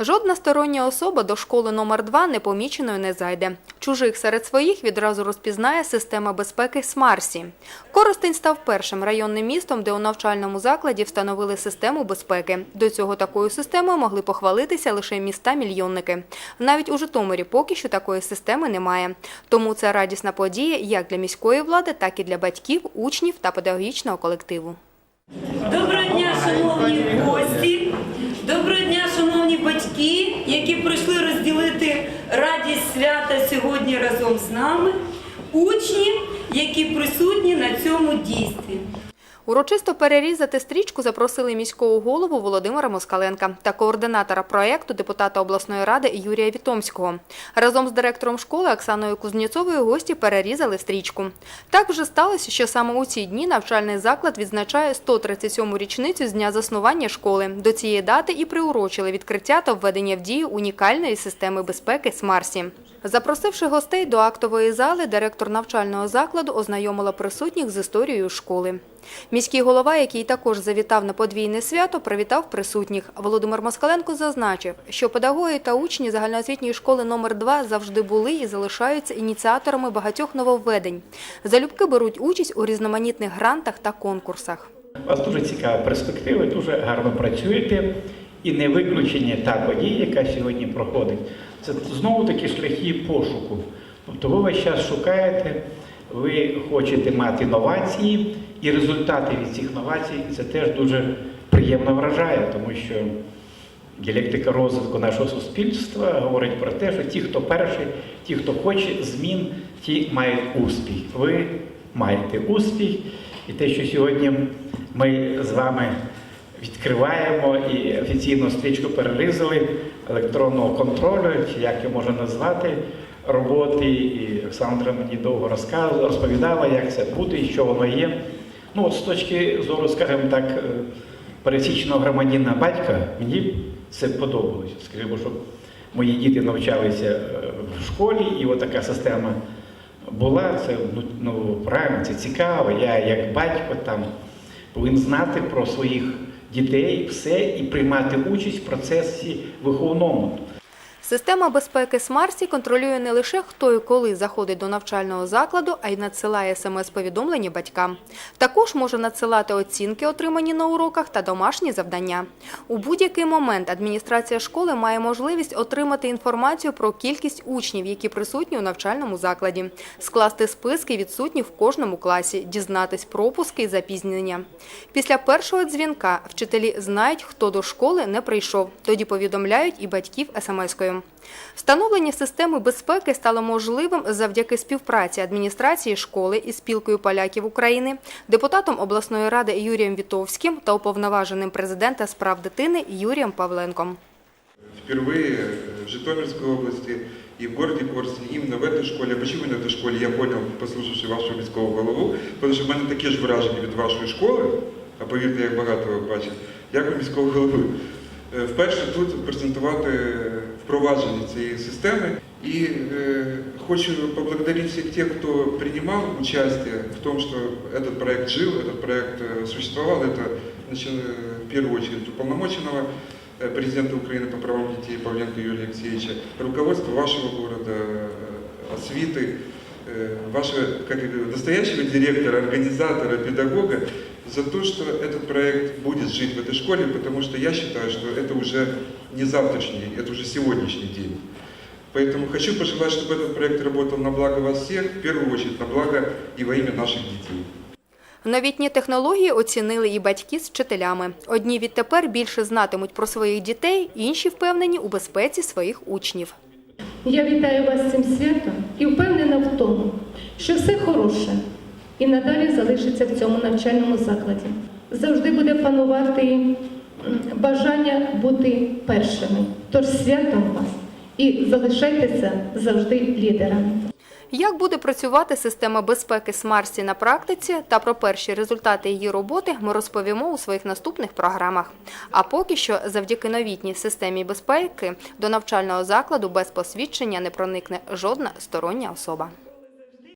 Жодна стороння особа до школи номер 2 непоміченою не зайде. Чужих серед своїх відразу розпізнає система безпеки Смарсі. Коростень став першим районним містом, де у навчальному закладі встановили систему безпеки. До цього такою системою могли похвалитися лише міста-мільйонники. Навіть у Житомирі поки що такої системи немає. Тому це радісна подія як для міської влади, так і для батьків, учнів та педагогічного колективу. Доброго дня, шановні гості. Доброго дня, шановні батьки, які прийшли розділити радість свята сьогодні разом з нами. Учні, які присутні на цьому дійстві. Урочисто перерізати стрічку запросили міського голову Володимира Москаленка та координатора проєкту депутата обласної ради Юрія Вітомського. Разом з директором школи Оксаною Кузнєцовою гості перерізали стрічку. Так вже сталося, що саме у ці дні навчальний заклад відзначає 137-му річницю з дня заснування школи. До цієї дати і приурочили відкриття та введення в дію унікальної системи безпеки Смарсі. Запросивши гостей до актової зали, директор навчального закладу ознайомила присутніх з історією школи. Міський голова, який також завітав на подвійне свято, привітав присутніх. Володимир Москаленко зазначив, що педагоги та учні загальноосвітньої школи номер 2 завжди були і залишаються ініціаторами багатьох нововведень. Залюбки беруть участь у різноманітних грантах та конкурсах. У вас дуже цікава перспектива, дуже гарно працюєте. І не виключення та подія, яка сьогодні проходить, це знову таки шляхи пошуку. Тобто ви весь час шукаєте, ви хочете мати новації, і результати від цих новацій це теж дуже приємно вражає, тому що діалектика розвитку нашого суспільства говорить про те, що ті, хто перший, ті, хто хоче змін, ті мають успіх. Ви маєте успіх, і те, що сьогодні ми з вами відкриваємо і офіційну стрічку перерізали електронного контролю, чи як його можна назвати, роботи. І Олександра мені довго розповідала, як це буде і що воно є. Ну, от з точки зору, скажімо так, е, пересічного громадянина батька, мені це подобалося. Скажімо, щоб мої діти навчалися е, в школі, і от така система була. Це ну, ну правильно, це цікаво. Я як батько там повинен знати про своїх дітей все і приймати участь в процесі виховному. Система безпеки Смарсі контролює не лише хто і коли заходить до навчального закладу, а й надсилає смс-повідомлення батькам. Також може надсилати оцінки, отримані на уроках, та домашні завдання. У будь-який момент адміністрація школи має можливість отримати інформацію про кількість учнів, які присутні у навчальному закладі, скласти списки відсутні в кожному класі, дізнатись пропуски і запізнення. Після першого дзвінка вчителі знають, хто до школи не прийшов. Тоді повідомляють і батьків смс-кою. Встановлення системи безпеки стало можливим завдяки співпраці адміністрації школи із спілкою поляків України, депутатом обласної ради Юрієм Вітовським та уповноваженим президента з прав дитини Юрієм Павленком. Впервые в Житомирской области и в городе Корсуне, именно в этой школе. Почему именно в этой школе, я понял, послушавши вашу міського голову, тому що в мене такі ж враження від вашої школи, а повірте, як багато ви бачите, як у міського голови. Е, Вперше тут презентувати впровадження цієї системи. І е, хочу поблагодарить всех тех, кто принимал участие в том, что этот проект жил, этот проект э, существовал. Это значит, э, в первую очередь уполномоченного э, президента Украины по правам детей Павленко Юрия Алексеевича, руководство вашего города, э, освиты, э, вашего как я говорю, настоящего директора, организатора, педагога за то, что этот проект будет жить в этой школе, потому что я считаю, что это уже не завтрашний день, это уже сегодняшний день. Поэтому хочу пожелать, чтобы этот проект работал на благо вас всех, в первую очередь на благо и во имя наших детей. Новітні технології оцінили і батьки з вчителями. Одні відтепер більше знатимуть про своїх дітей, інші впевнені у безпеці своїх учнів. Я вітаю вас з цим святом і впевнена в тому, що все хороше і надалі залишиться в цьому навчальному закладі. Завжди буде панувати бажання бути першими. Тож святом вас і залишайтеся завжди лідерами. Як буде працювати система безпеки Смарсі на практиці та про перші результати її роботи ми розповімо у своїх наступних програмах. А поки що, завдяки новітній системі безпеки, до навчального закладу без посвідчення не проникне жодна стороння особа.